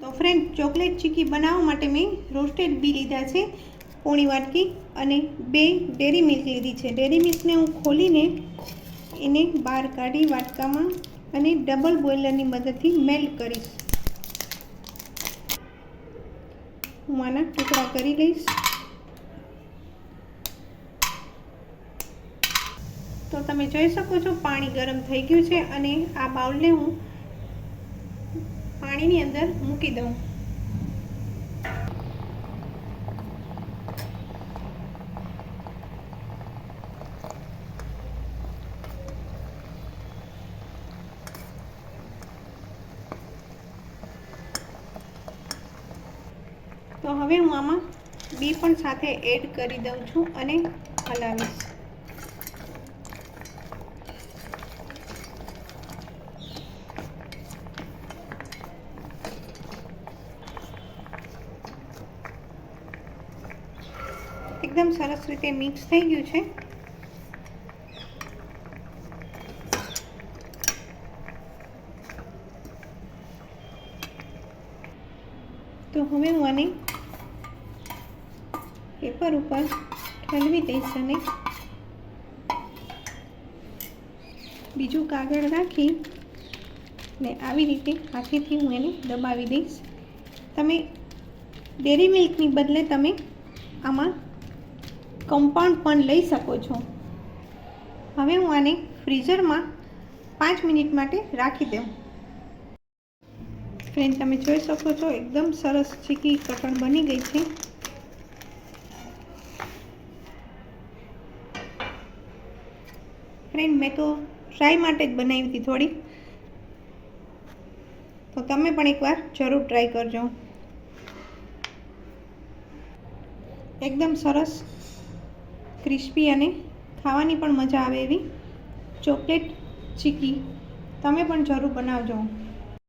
તો friend chocolate ચીકી બનાવવા માટે મેં રોસ્ટેડ બી લીધા છે, પોણી વાટકી અને બે ડેરી મિલ્ક લીધી છે. ડેરી મિલ્કને હું ખોલીને એને બહાર કાઢી વાટકામાં અને ડબલ બોઇલરની મદદથી મેલ્ટ કરીશ. હું આના ટુકડા કરી લઈશ. તો તમે જોઈ શકો છો, પાણી ગરમ થઈ ગયું છે અને આ બાઉલને હું પાણીની અંદર મૂકી દઉં. તો હવે હું આમાં બી પણ સાથે એડ કરી દઉં છું અને હલાવીશ. એકદમ સરસ રીતે મિક્સ થઈ ગયું છે. તો હવે હું આને પેપર ઉપર ઠલવી દઈશ અને બીજું કાગળ રાખી ને આવી રીતે હાથેથી હું એને દબાવી દઈશ. તમે ડેરી મિલ્કની બદલે તમે આમાં કમ્પાઉન્ડ પણ લઈ શકો છો. હવે હું આને ફ્રીઝરમાં પાંચ મિનિટ માટે રાખી દઉં. ફ્રેન્ડ, તમે જોઈ શકો છો, એકદમ સરસ ચીકી કટણ બની ગઈ છે. ફ્રેન્ડ, મેં તો ટ્રાય માટે જ બનાવી હતી થોડી. તો તમે પણ એકવાર જરૂર ટ્રાય કરજો. એકદમ સરસ ક્રિસ્પી અને ખાવાની પણ મજા આવે એવી. ચોકલેટ ચીકી તમે પણ જરૂર બનાવજો.